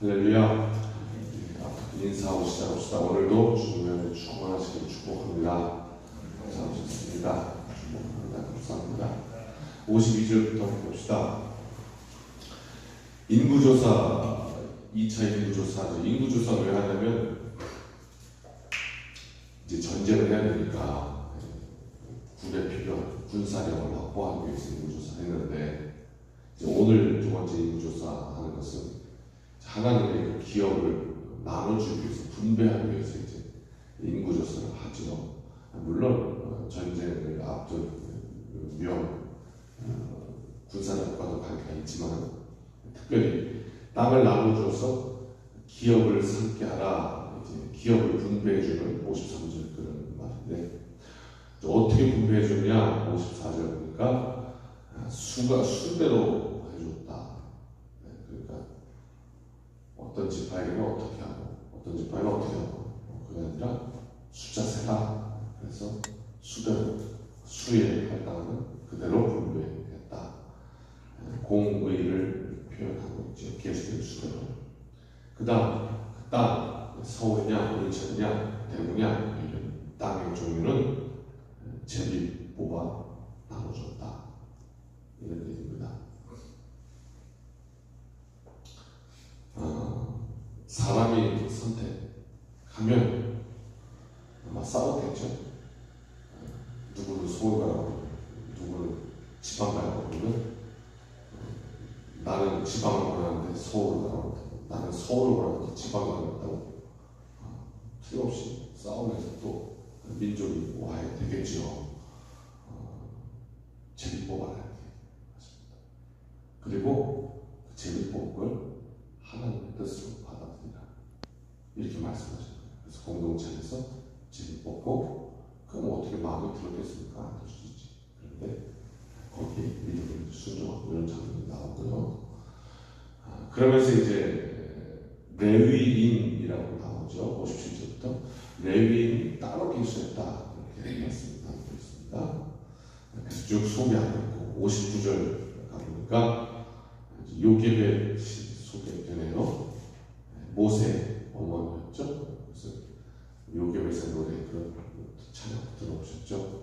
할렐루야. 인사하고 시작합시다. 오늘도 주님을 축원하시길 축복합니다. 감사하셨습니다. 축복합니다. 감사합니다. 52절부터 봅시다. 인구조사, 2차 인구조사. 인구조사 왜 하냐면, 이제 전쟁을 해야 되니까, 군에 필요한 군사력을 확보하기 위해서 인구조사를 했는데, 이제 오늘 두 번째 인구조사 하는 것은 하나님의 그 기업을 나눠주기 위해서 분배하기 위해서 이제 인구 조사를 하죠. 물론 어, 전쟁을 앞둔 그 위험 어, 군사력과도 관계가 있지만 특별히 땅을 나눠줘서 기업을 삼게 하라 이제 기업을 분배해주는 53절 그런 말인데 어떻게 분배해주냐 54절 보니까 수가 수대로 해줬다. 네, 그러니까 어떤 지파에게는 어떻게 하고 어떤 지파에는 어떻게 하고 그게 아니라 숫자 세라. 그래서 수대로 수에 할당은 그대로 분배했다. 네, 공의를 표현하고 있죠. 계속된 수대로. 그 다음 그 땅 서울이냐 인천이냐 대구냐 이런 땅의 종류는 제비 뽑아 나눠줬다. 이런 얘기입니다. 어, 사람이 선택하면 아마 싸웠겠죠. 어, 누구를 서울 가라고, 누구를 지방 가라고 그러면 어, 나는 지방을 원하는데 서울을 가라고 나는 서울을 원하는데 지방을 가겠다고 어, 틀림없이 싸우면서 또 민족이 와야 되겠죠. 어, 제비 뽑아야 돼. 그리고 그 제비법을 하나님의 뜻으로 받아들이라 이렇게 말씀하셨어요. 그래서 공동체에서 제비법고 그럼 어떻게 마음에 들었겠습니까? 안들수 있지. 그런데 거기에 믿음을 순종하고 이런 장면이 나오고요. 아, 그러면서 이제 레위인이라고 나오죠. 57절부터 레위인이 따로 계수했다 이렇게 말씀이 나오고 있습니다. 그래서 쭉 소개하고 있고 59절 가보니까 요괴의 소개되네요. 모세 어머니였죠. 그래서 요괴에서 노래 그런 찬양 들어보셨죠.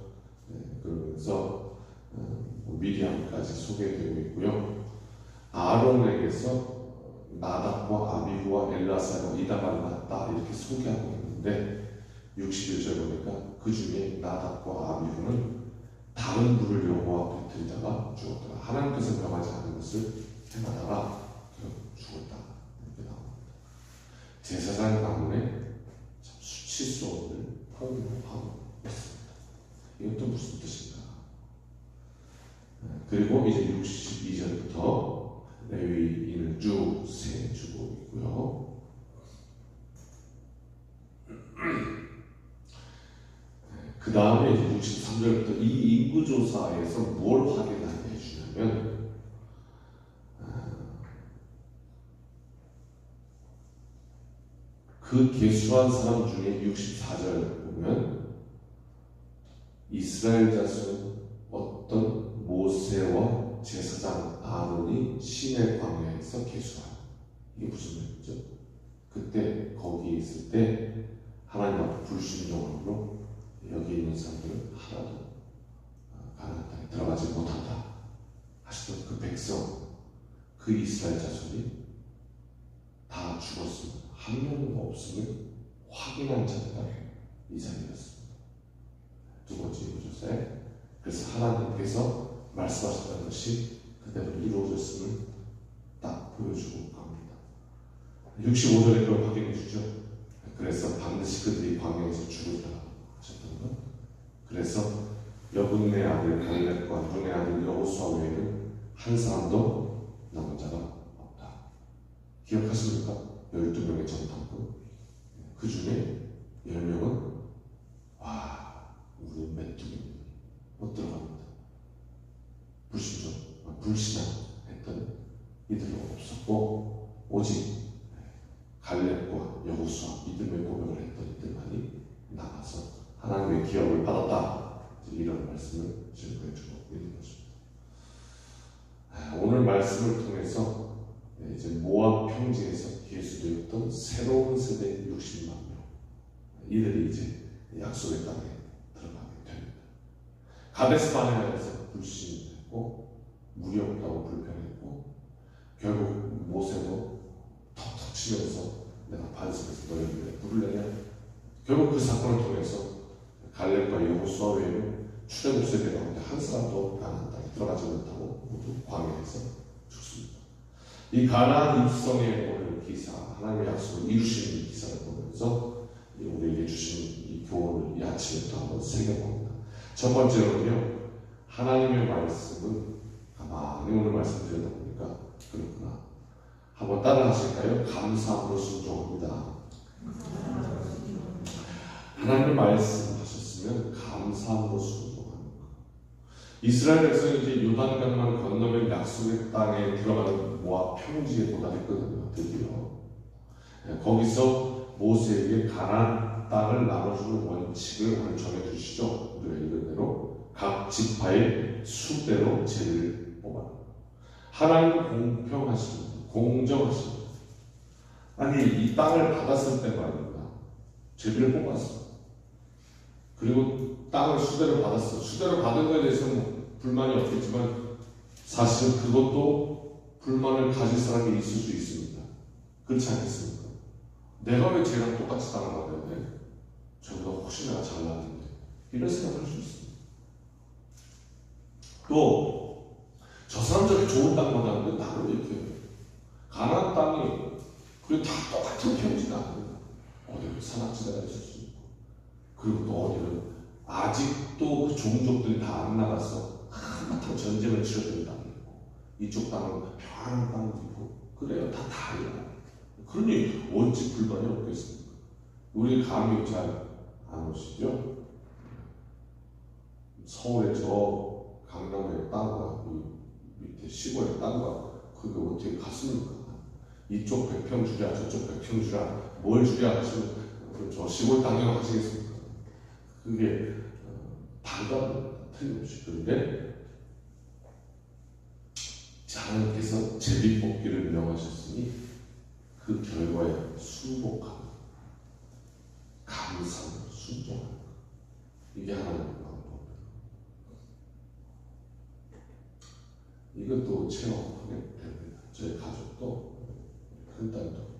네, 그러면서 어, 미디안까지 소개되고 있고요. 아론에게서 나답과 아비후와 엘라사가 이다가를 낳았다 이렇게 소개하고 있는데 61절 보니까 그 중에 나답과 아비후는 다른 불을 여호와 앞에 들이다가 죽었더라. 하나님께서 명하지 않은 것을 행하다가 죽었다. 이렇게 나옵니다. 제사장 가문에 참 수치스러움을 포함하고 있습니다. 이것도 무슨 뜻인가? 그리고 이제 62절부터 레위인을 쭉 세주고 있고요. 그 다음에 이제 63절부터 이 인구조사에서 뭘 확인하게 해주냐면 그 개수한 사람 중에 64절 보면 이스라엘 자손 어떤 모세와 제사장 신의 광야에서 개수한 이게 무슨 말이죠? 그때 거기에 있을 때 하나님 앞에 불순종으로 여기 있는 사람들은 하나도 가나안 땅에 들어가지 못한다 하시던 그 백성 그 이스라엘 자손이 다 죽었습니다. 한 명도 없음을 확인한 자가 이 자리였습니다. 두 번째 이루어졌어요. 그래서 하나님께서 말씀하셨던 것이 그대로 이루어졌음을 딱 보여주고 갑니다. 65절에 그걸 확인해 주죠. 그래서 반드시 그들이 광야에서 죽으리라 하셨던 것. 그래서 여분의 아들 갈렙과 눈의 아들 여호수아 외에는 한 사람도 남은 자가 없다. 기억하십니까? 12명의 정탐꾼 그 중에 10명은 와 우리 메뚜기 못 들어갑니다 불신앙 했던 이들은 없었고 오직 갈렙과 여호수아 믿음의 고백을 했던 이들만이 남아서 하나님의 기업을 받았다 이런 말씀을 증거해 주고 있는 것입니다 오늘 말씀을 통해서 이제 모압 평지에서 계수되었던 새로운 세대 60만 명 이들이 이제 약속의 땅에 들어가게 됩니다. 가데스 바네아에서 불신이 됐고 없다고 불평했고 결국 모세도 턱턱 치면서 내가 반석에서 너희를 물을 내냐 결국 그 사건을 통해서 갈렙과 여호수아 외에는 출애굽 세대 가운데 한 사람도 가나안 땅에 들어가지 못하고 모두 광야에서 죽습니다. 이 가나안 입성의 오늘 기사 하나님의 약속을 이루시는 이 기사를 보면서 이 우리에게 주신 이 교훈을 이 아침에 또 한번 새겨봅니다. 첫 번째로는요 하나님의 말씀은 가만히 오늘 말씀드리다 보니까 그렇구나 한번 따라 하실까요? 감사함으로 순종합니다. 하나님의 말씀하셨으면 감사함으로 순종하는 것. 이스라엘 백성이 이제 요단강만 건너면 약속의 땅에 들어가는 모압 평지에 도달했거든요. 드디어 예, 거기서 모세에게 가나안 땅을 나눠주는 원칙을 오늘 정해주시죠. 우리가 읽은 대로 각 지파의 수대로 뽑아. 하나님은 공평하십니다. 공정하십니다. 아니 이 땅을 받았을 때 말입니다. 죄를 뽑았어. 그리고 땅을 수대로 받았어. 수대로 받은 것에 대해서는 불만이 없겠지만 사실은 그것도 불만을 가질 사람이 있을 수 있습니다. 그렇지 않겠습니까? 내가 왜 쟤랑 똑같이 땅을 받아야 돼? 저보다 내가 잘나는데 이런 생각을 할 수 있습니다. 또 저 사람 저렇게 좋은 땅 받았는데 나는 왜 이렇게 가나안 땅이 그리고 다 똑같은 평지가 아닙니다. 어디는 산악지대가 있을 수 있고 그리고 또 어디는 아직도 그 종족들이 다 안 나가서 한바탕 전쟁을 치러야 있고 이쪽 땅은 평안한 땅도 있고 그래요 다 다르요 그러니 어찌 불만이 없겠습니까? 우리 감이 잘 안 오시죠? 서울의 저 강남의 땅과 이 밑에 시골의 땅과 그게 어떻게 같습니까? 이쪽 100평 주랴 저쪽 100평 주랴 뭘 주랴 하시면 저 시골 땅이라고 하시겠습니까? 그게 어, 반갑니다. 틀림없이. 그런데 하나님께서 제비뽑기를 명하셨으니 그 결과에 순복하고 순종하는 것. 이게 하나님의 방법입니다. 이것도 체험하게 됩니다. 저희 가족도 큰 딸도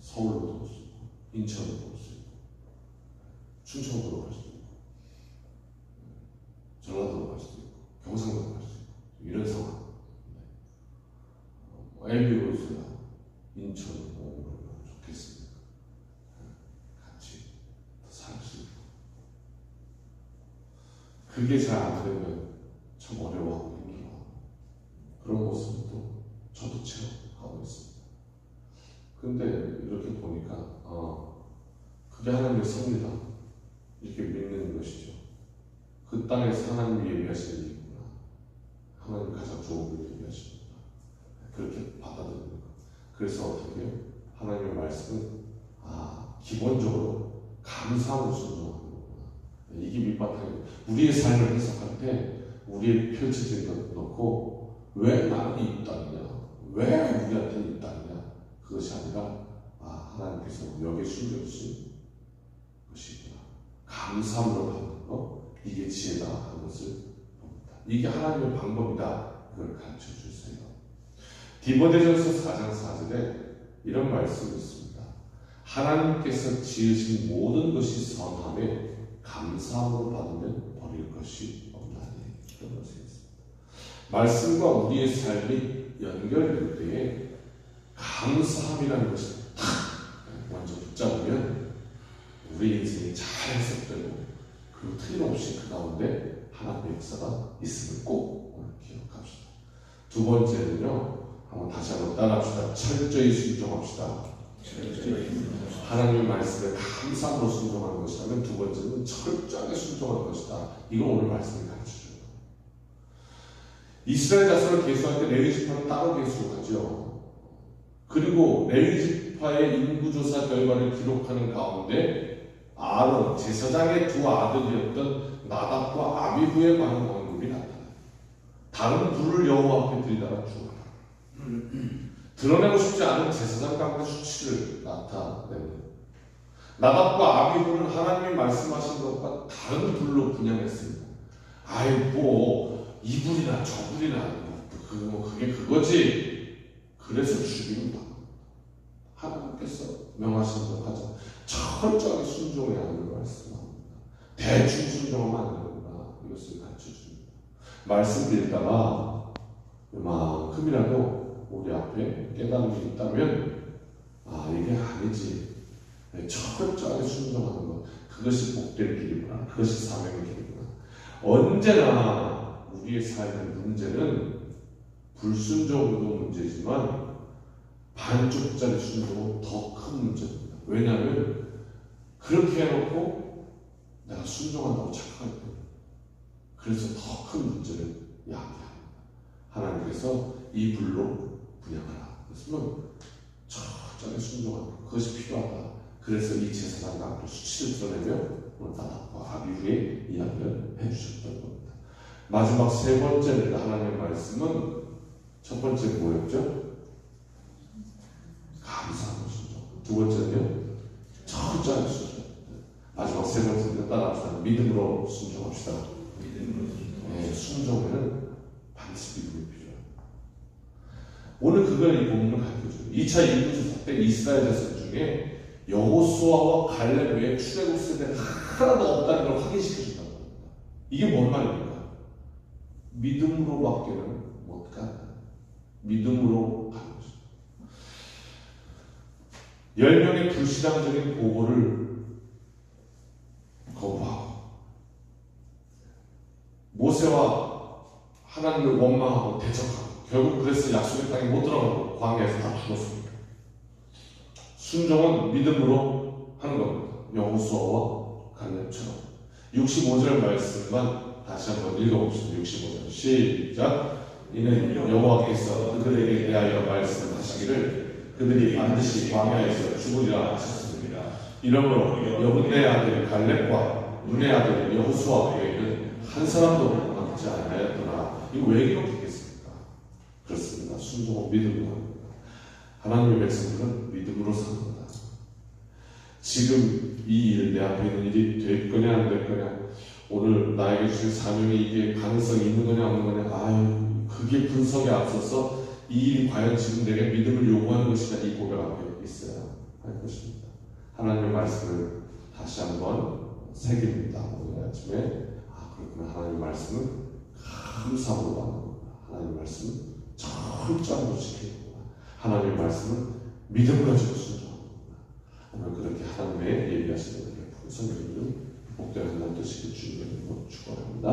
서울로 올수 있고 인천으로 올수 있고 충청도로 갈 수도 있고 전라도로 갈 수도 있고 경상도로 갈 수도 있고 이런 상황. 엘비로 있어야 인천으로 오면 좋겠습니다. 같이 살수 있고 그게 잘 안 되면 참 어려워하고 힘들어하고 그런 모습도 저도 체험하고 있습니다. 근데 이렇게 보니까 어, 그게 하나님의 섭니다. 이렇게 믿는 것이죠. 그 땅에서 하나님이 예비하시는 일이구나. 하나님 가장 좋은 걸 예비하십니다. 그렇게 받아들이는 것. 그래서 어떻게 해요? 하나님의 말씀은 아 기본적으로 감사하고 순종하는 거구나. 이게 밑바탕이에요. 우리의 삶을 해석할 때 우리의 펼쳐진 것 놓고 왜 나는 이 땅이냐? 왜 우리한테 이 땅이냐? 그것이 아니라 아 하나님께서 여기에 숨겨주신 것이구나. 감사함으로 받는 거 이게 지혜다 하는 것을 봅니다. 이게 하나님의 방법이다. 그걸 가르쳐 주세요. 디모데전서 4장 4절에 이런 말씀이 있습니다. 하나님께서 지으신 모든 것이 선함에 감사함으로 받으면 버릴 것이 없나니 그런 있습니다. 말씀과 우리의 삶이 연결될 때에 감사함이라는 것을 탁 먼저 붙잡으면 우리 인생이 잘 해석되고 그리고 틀림없이 그 가운데 하나님의 역사가 있음을 꼭 오늘 기억합시다. 두 번째는요. 한번 다시 한번 따라합시다. 철저히 순종합시다. 하나님의 말씀에 감사함으로 순종하는 것이라면 두 번째는 철저하게 순종하는 것이다. 이걸 오늘 말씀이 가르쳐줘요. 이스라엘 자손을 계수할 때 레위 지파는 따로 계수하죠. 그리고 레위 지파의 인구 조사 결과를 기록하는 가운데 아론 제사장의 두 아들이었던 나답과 아비후의 많은 언급이 나타나요. 다른 불을 여호와 앞에 들이다가 죽어라. 드러내고 싶지 않은 제사장 가운데 수치를 나타냅니다. 나답과 아비후는 하나님이 말씀하신 것과 다른 불로 분양했습니다. 아이 뭐 이불이나 저불이나 그뭐 그게 그거지. 그래서 바. 하나님께서 명하신 대로 하자. 철저하게 순종해야 하는 말씀합니다. 대충 순종하면 안 되는구나. 이것을 가르쳐 줍니다. 말씀 드리다가 이만큼이라도 우리 앞에 깨달음이 있다면 아 이게 아니지. 네, 철저하게 순종하는 것. 그것이 복된 길이구나. 그것이 사명의 길이구나. 언제나 우리의 삶의 문제는 불순종 도 문제지만 반쪽짜리 순종은 더 큰 문제입니다. 왜냐하면 그렇게 해놓고 내가 순종한다고 착각할 때 그래서 더 큰 문제를 야기합니다. 하나님께서 이 불로 분양하라. 그랬으면 철저하게 순종하는 것. 그것이 필요하다. 그래서 이 제사장 앞에 수치를 드러내며 나답과 아비후의 이야기를 해주셨던 겁니다. 마지막 세 번째 하나님의 말씀은 첫 번째 뭐였죠? 감사하는 순종. 두 번째는요? 철저한 순종. 마지막 세 번째는 따라합시다. 믿음으로 순종합시다. 네, 순종에는 반드시 믿음이 필요해요. 오늘 그걸 이 본문을 가르쳐줘요. 2차 인구조사 때 이스라엘 자손 중에 여호수아와 갈렙 외에 출애굽 세대 하나도 없다는 걸 확인시켜준다는 겁니다. 이게 뭔 말입니까? 믿음으로밖에는 못 간다. 믿음으로 가는 거죠. 열 명의 불신앙적인 보고를 거부하고 모세와 하나님을 원망하고 대적하고 결국 그래서 약속의 땅에 못 들어가고 광야에서 다 죽었습니다. 순종은 믿음으로 하는 겁니다. 여호수아와 갈렙처럼 65절 말씀만 다시 한번 읽어봅시다. 65절 시작 이는 여호와께서 그들에게 대하여 말씀하시기를 그들이 반드시 광야에서 죽으리라 하셨습니다. 이러므로 여분의 아들 갈렙과 눈의 아들 여호수아 외에는 한 사람도 남지 않았더라. 이거 왜 기록했겠습니까? 그렇습니다. 순종은 믿음으로 합니다. 하나님의 백성들은 믿음으로 삽니다. 지금 이 일, 내 앞에 있는 일이 될 거냐 안 될 거냐 오늘 나에게 주신 사명이 이게 가능성이 있는 거냐 없는 거냐 아유 그게 분석에 앞서서 이 일이 과연 지금 내게 믿음을 요구하는 것이냐 이 고백 앞에 있어야 할 것입니다. 하나님의 말씀을 다시 한번 새깁니다. 오늘 아침에 아 그렇구나 하나님의 말씀은 감사함으로 받는 겁니다. 하나님의 말씀은 철저하게 지키는구나. 하나님의 말씀은 믿음 가지고 순종하는구나. 오늘 그렇게 하나님의 얘기하시는 분에게 풍성히 복되는 날 되시길 주님의 이름으로 축원합니다.